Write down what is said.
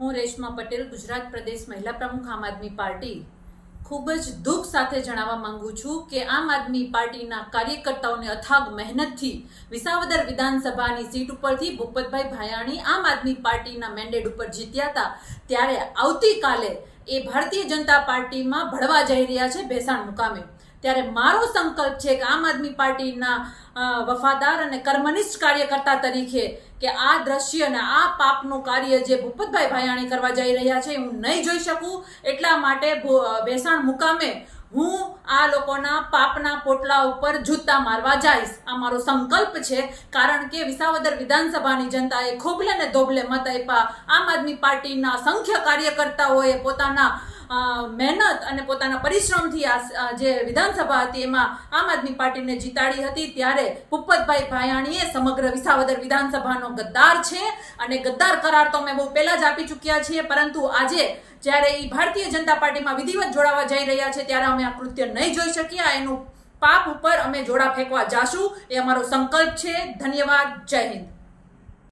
હું રેશમા પટેલ, ગુજરાત પ્રદેશ મહિલા પ્રમુખ આમ આદમી પાર્ટી. ખૂબ જ દુઃખ સાથે જણાવવા માંગુ છું કે આમ આદમી પાર્ટીના કાર્યકર્તાઓને અથાગ મહેનતથી વિસાવદર વિધાનસભાની સીટ ઉપરથી ભૂપતભાઈ ભાયાણી આમ આદમી પાર્ટીના મેન્ડેટ ઉપર જીત્યા હતા. ત્યારે આવતીકાલે એ ભારતીય જનતા પાર્ટીમાં ભળવા જઈ રહ્યા છે ભેસાણ મુકામે. ત્યારે મારો સંકલ્પ છે કે આમ આદમી પાર્ટીના વફાદાર અને કર્મનિષ્ઠ કાર્યકર્તા તરીકે કે આ દ્રશ્ય અને આ પાપનું કાર્ય જે ભૂપતભાઈ ભાયાણી કરવા જઈ રહ્યા છે હું નહીં જોઈ શકું. એટલા માટે બેસાણ મુકામે હું આ લોકોના પાપના પોટલા ઉપર જૂતા મારવા જઈશ. આ મારો સંકલ્પ છે, કારણ કે વિસાવદર વિધાનસભાની જનતાએ ખોબલે ને ધોબલે મત આપ્યા. આમ આદમી પાર્ટીના સંખ્ય કાર્યકર્તાઓએ પોતાના મહેનત અને પોતાના પરિશ્રમથી આ જે વિધાનસભા હતી એમાં આમ આદમી પાર્ટીને જીતાડી હતી, ત્યારે ભૂપતભાઈ ભાયાણીએ સમગ્ર વિસાવદર વિધાનસભાનો ગદ્દાર છે અને ગદ્દાર કરાર તો અમે બહુ પહેલા જ આપી ચૂક્યા છીએ, પરંતુ આજે જ્યારે એ ભારતીય જનતા પાર્ટીમાં વિધિવત જોડાવા જઈ રહ્યા છે, ત્યારે અમે આ કૃત્ય નહીં જોઈ શક્યા એનું પાપ ઉપર અમે જોડા ફેંકવા જાશું, એ અમારો સંકલ્પ છે. ધન્યવાદ. જય હિન્દ.